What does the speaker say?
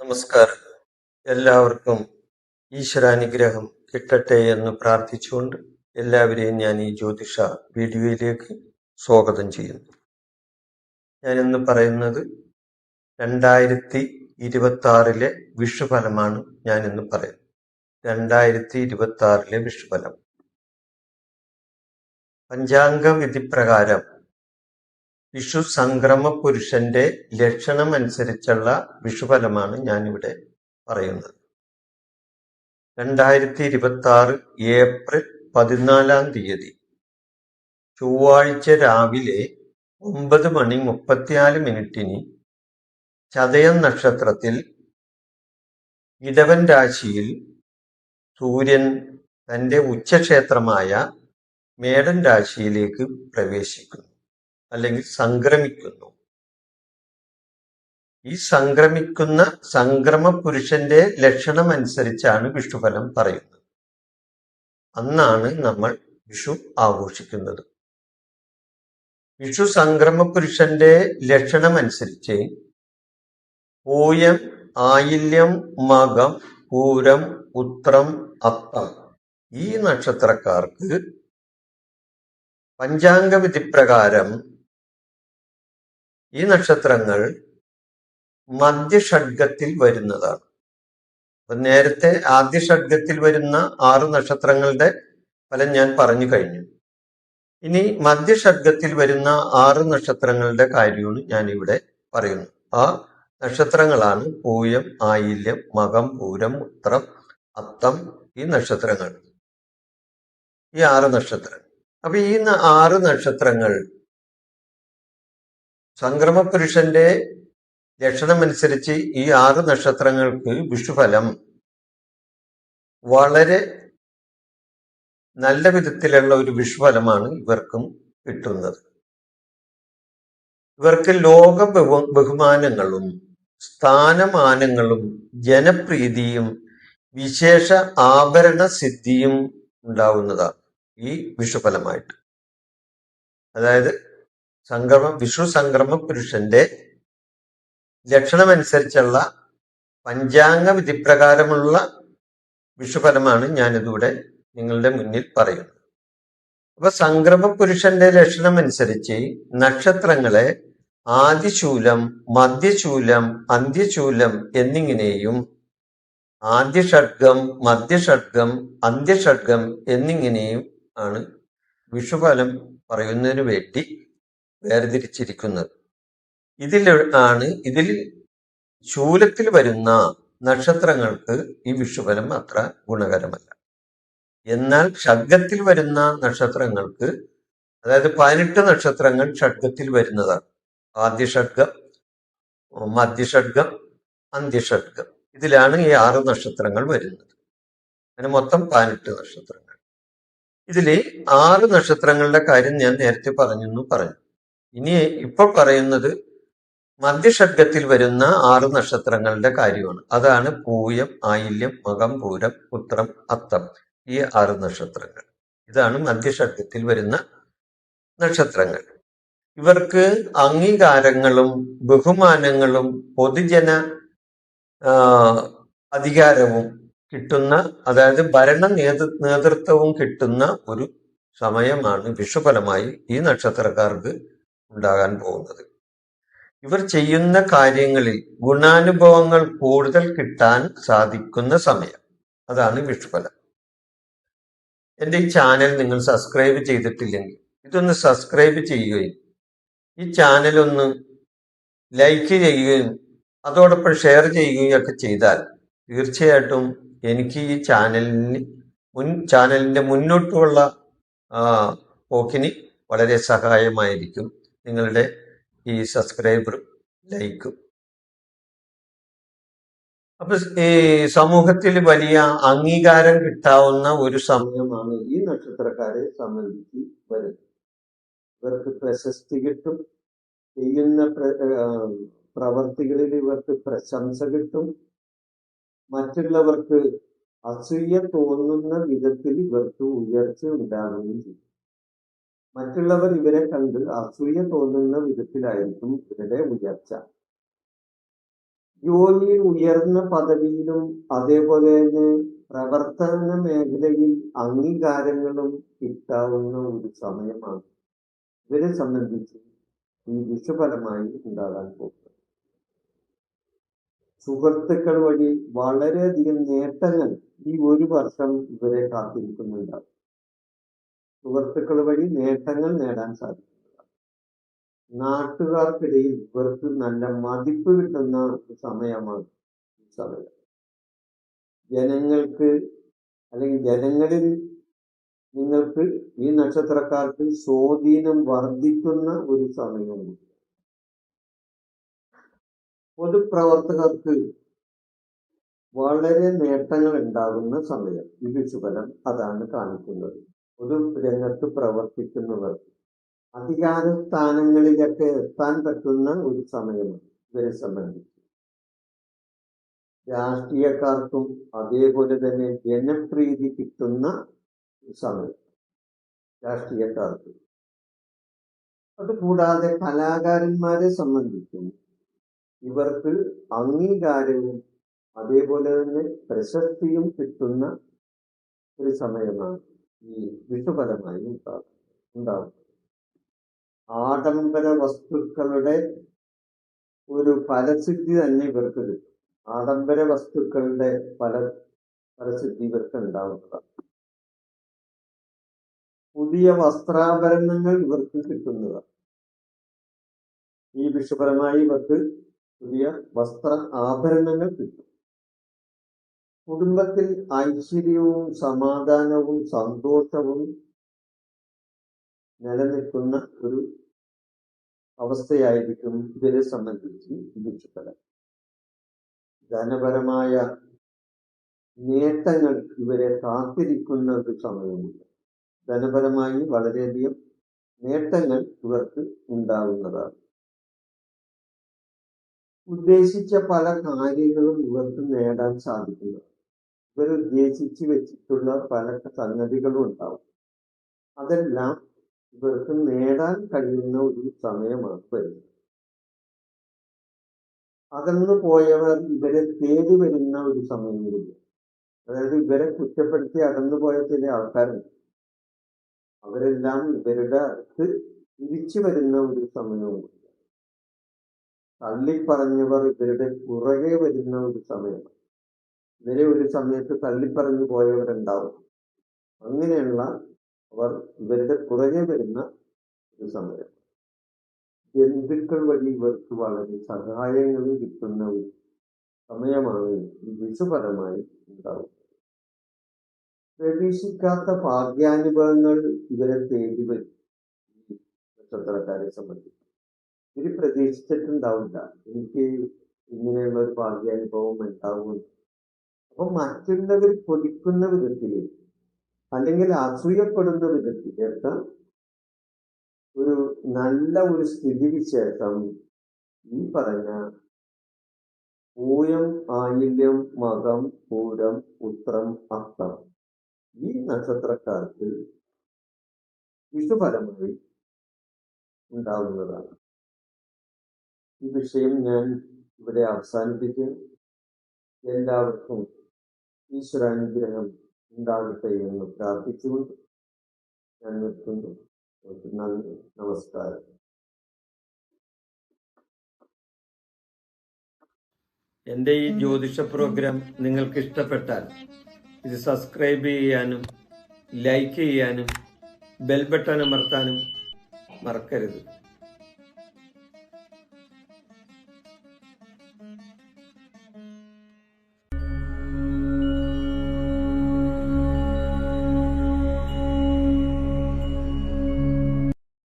നമസ്കാരം. എല്ലാവർക്കും ഈശ്വരാനുഗ്രഹം കിട്ടട്ടെ എന്ന് പ്രാർത്ഥിച്ചുകൊണ്ട് എല്ലാവരെയും ഞാൻ ഈ ജ്യോതിഷ വീഡിയോയിലേക്ക് സ്വാഗതം ചെയ്യുന്നു. ഞാൻ ഇന്ന് പറയുന്നത് രണ്ടായിരത്തി ഇരുപത്തി ആറിലെ വിഷുഫലമാണ് ഞാൻ ഇന്ന് പറയുന്നത്. രണ്ടായിരത്തി ഇരുപത്തി ആറിലെ വിഷുഫലം. പഞ്ചാംഗ വിധിപ്രകാരം വിഷു സംക്രമ പുരുഷന്റെ ലക്ഷണം അനുസരിച്ചുള്ള വിഷുഫലമാണ് ഞാനിവിടെ പറയുന്നത്. രണ്ടായിരത്തി ഇരുപത്തി ആറ് ഏപ്രിൽ പതിനാലാം തീയതി ചൊവ്വാഴ്ച രാവിലെ ഒമ്പത് മണി മുപ്പത്തിനാല് മിനിറ്റിന് ചതയം നക്ഷത്രത്തിൽ ഇടവൻ രാശിയിൽ സൂര്യൻ തന്റെ ഉച്ചക്ഷേത്രമായ മേടൻ രാശിയിലേക്ക് പ്രവേശിക്കുന്നു അല്ലെങ്കിൽ സംക്രമിക്കുന്നു. ഈ സംക്രമിക്കുന്ന സംക്രമ പുരുഷന്റെ ലക്ഷണം അനുസരിച്ചാണ് വിഷുഫലം പറയുന്നത്. അന്നാണ് നമ്മൾ വിഷു ആഘോഷിക്കുന്നത്. വിഷു സംക്രമ പുരുഷന്റെ ലക്ഷണം അനുസരിച്ച് പൂയം ആയില്യം മകം പൂരം ഉത്രം അത്തം ഈ നക്ഷത്രക്കാർക്ക് പഞ്ചാംഗ വിധിപ്രകാരം ഈ നക്ഷത്രങ്ങൾ മധ്യഷഡ്ഗത്തിൽ വരുന്നതാണ്. അപ്പൊ നേരത്തെ ആദ്യ ഷഡ്ഗത്തിൽ വരുന്ന ആറ് നക്ഷത്രങ്ങളുടെ ഫലം ഞാൻ പറഞ്ഞു കഴിഞ്ഞു. ഇനി മധ്യഷഡ്ഗത്തിൽ വരുന്ന ആറ് നക്ഷത്രങ്ങളുടെ കാര്യമാണ് ഞാൻ ഇവിടെ പറയുന്നത് ആ നക്ഷത്രങ്ങളാണ് പൂയം ആയില്യം മകം പൂരം ഉത്രം അത്തം ഈ നക്ഷത്രങ്ങൾ. ഈ ആറ് നക്ഷത്രങ്ങൾ. അപ്പൊ ഈ ആറ് നക്ഷത്രങ്ങൾ സംക്രമ പുരുഷന്റെ ലക്ഷണമനുസരിച്ച് ഈ ആറ് നക്ഷത്രങ്ങൾക്ക് വിഷുഫലം വളരെ നല്ല വിധത്തിലുള്ള ഒരു വിഷുഫലമാണ് ഇവർക്കും കിട്ടുന്നത്. ഇവർക്ക് ലോക ബഹു- ബഹുമാനങ്ങളും സ്ഥാനമാനങ്ങളും ജനപ്രീതിയും വിശേഷ ആഭരണ സിദ്ധിയും ഉണ്ടാവുന്നതാണ്. ഈ വിഷുഫലമായിട്ട്. അതായത് സംക്രമം വിഷു സംക്രമ പുരുഷന്റെ ലക്ഷണമനുസരിച്ചുള്ള പഞ്ചാംഗ വിധിപ്രകാരമുള്ള വിഷുഫലമാണ് ഞാനിതിവിടെ നിങ്ങളുടെ മുന്നിൽ പറയുന്നത്. അപ്പൊ സംക്രമ പുരുഷന്റെ ലക്ഷണമനുസരിച്ച് നക്ഷത്രങ്ങളെ ആദിശൂലം മധ്യശൂലം അന്ത്യശൂലം എന്നിങ്ങനെയും ആദ്യഷഡ്ഗം മധ്യഷഡ്ഗം അന്ത്യഷഡ്ഗം എന്നിങ്ങനെയും ആണ് വിഷുഫലം പറയുന്നതിന് വേണ്ടി വേർതിരിച്ചിരിക്കുന്നത്. ഇതിൽ ആണ് ഇതിൽ ശൂലത്തിൽ വരുന്ന നക്ഷത്രങ്ങൾക്ക് ഈ വിഷുഫലം അത്ര ഗുണകരമല്ല. എന്നാൽ ഷഡ്ഗത്തിൽ വരുന്ന നക്ഷത്രങ്ങൾക്ക് അതായത് പതിനെട്ട് നക്ഷത്രങ്ങൾ ഷഡ്ഗത്തിൽ വരുന്നതാണ്. ആദ്യ ഷഡ്ഗം മധ്യഷഡ്ഗം അന്ത്യഷഡ്ഗം ഇതിലാണ് ഈ ആറ് നക്ഷത്രങ്ങൾ വരുന്നത്. അങ്ങനെ മൊത്തം പതിനെട്ട് നക്ഷത്രങ്ങൾ. ഇതിൽ ആറ് നക്ഷത്രങ്ങളുടെ കാര്യം ഞാൻ നേരത്തെ പറഞ്ഞെന്നു പറഞ്ഞു. ഇനി ഇപ്പോൾ പറയുന്നത് മധ്യഷഡ്ഗത്തിൽ വരുന്ന ആറ് നക്ഷത്രങ്ങളുടെ കാര്യമാണ്. അതാണ് പൂയം ആയില്യം മകം പൂരം ഉത്രം അത്തം ഈ ആറ് നക്ഷത്രങ്ങൾ. ഇതാണ് മധ്യഷഡ്ഗത്തിൽ വരുന്ന നക്ഷത്രങ്ങൾ. ഇവർക്ക് അംഗീകാരങ്ങളും ബഹുമാനങ്ങളും പൊതുജന അധികാരവും കിട്ടുന്ന അതായത് ഭരണ നേതൃ നേതൃത്വവും കിട്ടുന്ന ഒരു സമയമാണ് വിഷുഫലമായി ഈ നക്ഷത്രക്കാർക്ക് ഉണ്ടാകാൻ പോകുന്നത്. ഇവർ ചെയ്യുന്ന കാര്യങ്ങളിൽ ഗുണാനുഭവങ്ങൾ കൂടുതൽ കിട്ടാൻ സാധിക്കുന്ന സമയം. അതാണ് വിഷുഫലം. എന്റെ ഈ ചാനൽ നിങ്ങൾ സബ്സ്ക്രൈബ് ചെയ്തിട്ടില്ലെങ്കിൽ ഇതൊന്ന് സബ്സ്ക്രൈബ് ചെയ്യുകയും ഈ ചാനൽ ഒന്ന് ലൈക്ക് ചെയ്യുകയും അതോടൊപ്പം ഷെയർ ചെയ്യുകയും ഒക്കെ ചെയ്താൽ തീർച്ചയായിട്ടും എനിക്ക് ഈ ചാനലിന് മുൻ ചാനലിന്റെ മുന്നോട്ടുള്ള പോക്കിന് വളരെ സഹായമായിരിക്കും. നിങ്ങളുടെ ഈ സബ്സ്ക്രൈബറും ലൈക്കും. അപ്പൊ ഈ സമൂഹത്തിൽ വലിയ അംഗീകാരം കിട്ടാവുന്ന ഒരു സമയമാണ് ഈ നക്ഷത്രക്കാരെ സംബന്ധിച്ച് വരുന്നത്. ഇവർക്ക് പ്രശസ്തി കിട്ടും. ചെയ്യുന്ന പ്ര- പ്രവർത്തികളിൽ ഇവർക്ക് പ്രശംസ കിട്ടും. മറ്റുള്ളവർക്ക് അസൂയ തോന്നുന്ന വിധത്തിൽ ഇവർക്ക് ഉയർച്ച ഉണ്ടാകുകയും ചെയ്യും. മറ്റുള്ളവർ ഇവരെ കണ്ട് അസൂയ തോന്നുന്ന വിധത്തിലായിരിക്കും ഇവരുടെ ഉയർച്ച. ജോലിയിൽ ഉയർന്ന പദവിയിലും അതേപോലെ തന്നെ പ്രവർത്തന മേഖലയിൽ അംഗീകാരങ്ങളും കിട്ടാവുന്ന ഒരു സമയമാണ്. ഇവരെ സംബന്ധിച്ച് ഈ വിഷഫലമായി ഉണ്ടാകാൻ പോകുന്നത്. സുഹൃത്തുക്കൾ വഴി വളരെയധികം നേട്ടങ്ങൾ ഈ ഒരു വർഷം ഇവരെ കാത്തിരിക്കുന്നുണ്ട്. സുഹൃത്തുക്കൾ വഴി നേട്ടങ്ങൾ നേടാൻ സാധിക്കും നാട്ടുകാർക്കിടയിൽ ഇവർക്ക് നല്ല മതിപ്പ് കിട്ടുന്ന സമയമാണ് ഈ സമയം. ജനങ്ങൾക്ക് അല്ലെങ്കിൽ ജനങ്ങളിൽ നിങ്ങൾക്ക് ഈ നക്ഷത്രക്കാർക്ക് സ്വാധീനം വർദ്ധിക്കുന്ന ഒരു സമയമാണ്. പൊതുപ്രവർത്തകർക്ക് വളരെ നേട്ടങ്ങൾ ഉണ്ടാകുന്ന സമയം വിഷുഫലം അതാണ് കാണിക്കുന്നത്. പൊതു രംഗത്ത് പ്രവർത്തിക്കുന്നവർക്ക് അധികാര സ്ഥാനങ്ങളിലൊക്കെ എത്താൻ പറ്റുന്ന ഒരു സമയമാണ് ഇവരെ സംബന്ധിച്ച്. രാഷ്ട്രീയക്കാർക്കും അതേപോലെ തന്നെ ജനപ്രീതി കിട്ടുന്ന സമയം രാഷ്ട്രീയക്കാർക്ക്. അതുകൂടാതെ കലാകാരന്മാരെ സംബന്ധിച്ചും ഇവർക്ക് അംഗീകാരവും അതേപോലെ തന്നെ പ്രശസ്തിയും കിട്ടുന്ന ഒരു സമയമാണ് ഈ ഉണ്ടാകും ഉണ്ടാകുന്നത് ആഡംബര വസ്തുക്കളുടെ ഒരു ഫലസിദ്ധി തന്നെ ഇവർക്ക് കിട്ടും. ആഡംബര വസ്തുക്കളുടെ പല ഫലസിദ്ധി ഇവർക്ക് ഉണ്ടാവുന്നതാണ്. പുതിയ വസ്ത്രാഭരണങ്ങൾ ഇവർക്ക് കിട്ടുന്നതാണ്. ഈ വിഷുപരമായി ഇവർക്ക് പുതിയ വസ്ത്ര ആഭരണങ്ങൾ കിട്ടും. കുടുംബത്തിൽ ഐശ്വര്യവും സമാധാനവും സന്തോഷവും നിലനിൽക്കുന്ന ഒരു അവസ്ഥയായിരിക്കും ഇതിനെ സംബന്ധിച്ച് വിഷുഫലം ധനപരമായ നേട്ടങ്ങൾ ഇവരെ കാത്തിരിക്കുന്ന ഒരു സമയമുണ്ട്. ധനപരമായി വളരെയധികം നേട്ടങ്ങൾ ഇവർക്ക് ഉണ്ടാകുന്നതാണ്. ഉദ്ദേശിച്ച പല കാര്യങ്ങളും ഇവർക്ക് നേടാൻ സാധിക്കുന്നു. ഇവർ ഉദ്ദേശിച്ച് വെച്ചിട്ടുള്ള പല സംഗതികളും ഉണ്ടാവും. അതെല്ലാം ഇവർക്ക് നേടാൻ കഴിയുന്ന ഒരു സമയമാണ് വരുന്നത്. അകന്നു പോയവർ ഇവരെ തേടി വരുന്ന ഒരു സമയം കൂടി അതായത് ഇവരെ കുറ്റപ്പെടുത്തി അകന്നു പോയ ചില ആൾക്കാരുണ്ട്. അവരെല്ലാം ഇവരുടെ അടുത്ത് തിരിച്ചു വരുന്ന ഒരു സമയവും തള്ളിപ്പറഞ്ഞവർ ഇവരുടെ പുറകെ വരുന്ന ഒരു സമയമാണ് ഇവരെ ഒരു സമയത്ത് തള്ളിപ്പറഞ്ഞു പോയവരുണ്ടാവും. അങ്ങനെയുള്ള അവർ ഇവരുടെ പുറകെ വരുന്ന ഒരു സമയം. ജന്തുക്കൾ വഴി ഇവർക്ക് വളരെ സഹായങ്ങളും കിട്ടുന്ന ഒരു സമയമാണ് ഈ വിഷുപരമായി ഉണ്ടാവുന്നത്. പ്രതീക്ഷിക്കാത്ത ഭാഗ്യാനുഭവങ്ങൾ ഇവരെ തേടി വരും. നക്ഷത്രക്കാരെ സംബന്ധിച്ച്. ഇവർ പ്രതീക്ഷിച്ചിട്ടുണ്ടാവില്ല. എനിക്ക് ഇങ്ങനെയുള്ള ഒരു ഭാഗ്യാനുഭവം ഉണ്ടാവും. അപ്പൊ മറ്റുള്ളവർ കൊതിക്കുന്ന വിധത്തിൽ അല്ലെങ്കിൽ അസൂയപ്പെടുന്ന വിധത്തിലേക്ക് ഒരു നല്ല ഒരു സ്ഥിതിവിശേഷം ഈ പറഞ്ഞ പൂയം ആയില്യം മകം പൂരം ഉത്രം അത്തം ഈ നക്ഷത്രക്കാർക്ക് വിഷുഫലമായി ഉണ്ടാവുന്നതാണ്. ഈ വിഷയം ഞാൻ ഇവിടെ അവസാനിപ്പിക്കും. എല്ലാവർക്കും ഈശ്വരാനുഗ്രഹം ഉണ്ടാകട്ടെ എന്ന് പ്രാർത്ഥിച്ചുകൊണ്ട് ഞാൻ നിർത്തുന്നു. നന്ദി നമസ്കാരം. എന്റെ ഈ ജ്യോതിഷ പ്രോഗ്രാം നിങ്ങൾക്ക് ഇഷ്ടപ്പെട്ടാൽ ഇത് സബ്സ്ക്രൈബ് ചെയ്യാനും ലൈക്ക് ചെയ്യാനും ബെൽ ബട്ടൺ അമർത്താനും മറക്കരുത്.